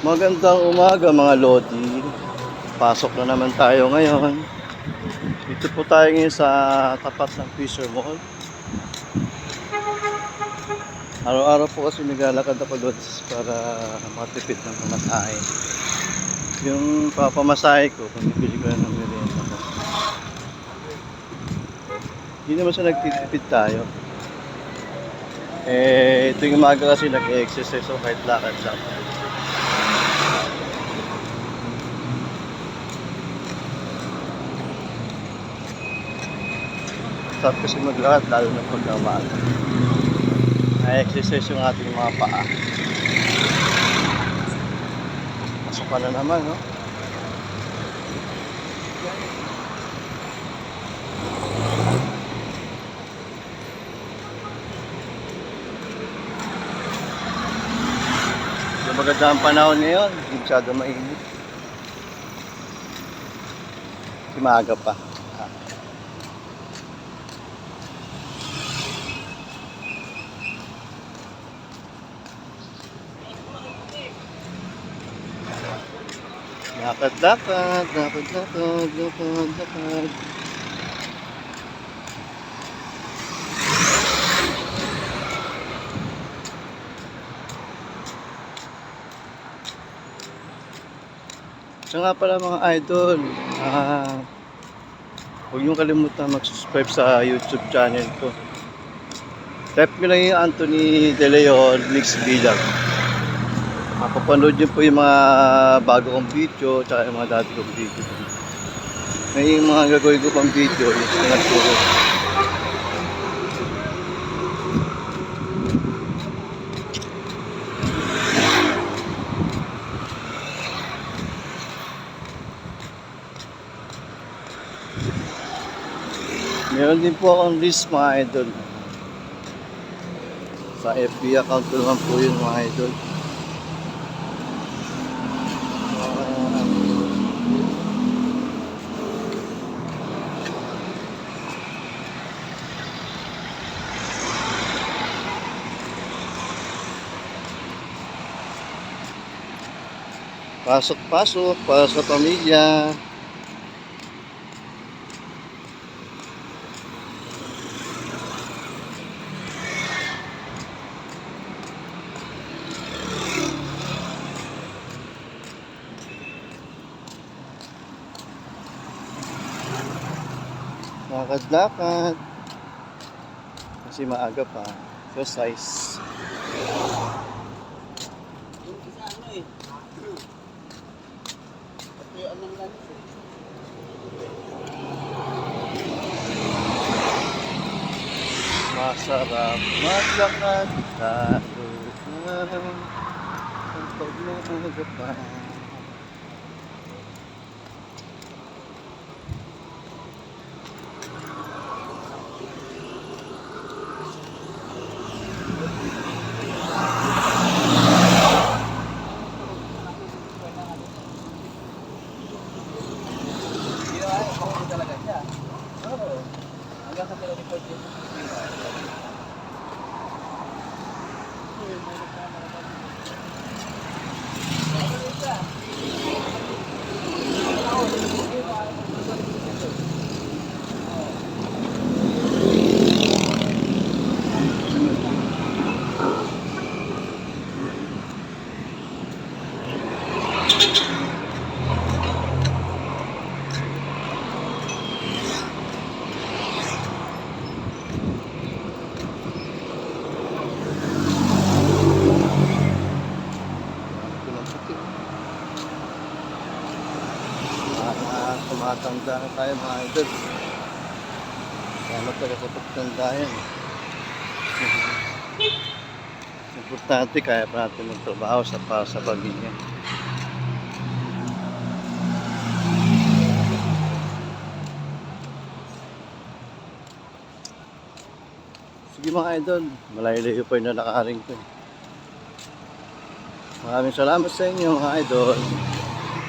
Magandang umaga mga Lodi. Pasok na naman tayo ngayon. Dito po tayo ngayon sa tapat ng Fisher Mall. Araw-araw po kasi naglalakad ako doon para matipid ng pamasahe. Yung papamasahe ko, pamibili ko ng merienda ko. Hindi naman sa nagtitipid tayo. Eh, ito yung umaga kasi nag-exercise so kahit lakad lang. Sarap kasi maglakad lalo na pag umaga. Na-exercise yung ating mga paa. Pasok pa na naman, no? Maganda ang panahon ngayon, hindi masyado mainit. Kasi maaga pa. Lakad, lakad, lakad, lakad, lakad, lakad. Siya nga pala mga idol, ah, huwag niyong kalimutan mag-subscribe sa YouTube channel ko. Type ko lang yung Anthony De Leon Mix Vlog. Mapapanood niyo po yung mga bago kong video, tsaka yung mga dati kong video. May yung mga gagawin ko pang video, yung sinaturo. Meron din po akong list mga idol. Sa FB account ko naman po yun mga idol. Pasok-pasok para sa pamilya. Lakad-lakad. Kasi maaga pa. Exercise. Ng langis eh. Masarap maglakad tayo ang pagmamaga сьогодні. Na tayo mga idol. Kaya talaga sa pagtanda yan. Importante kaya pa natin magtrabaho sa para sa pamilya. Sige mga idol, malayo-layo pa yung nalakaring ko. eh. Maraming salamat sa inyo mga idol.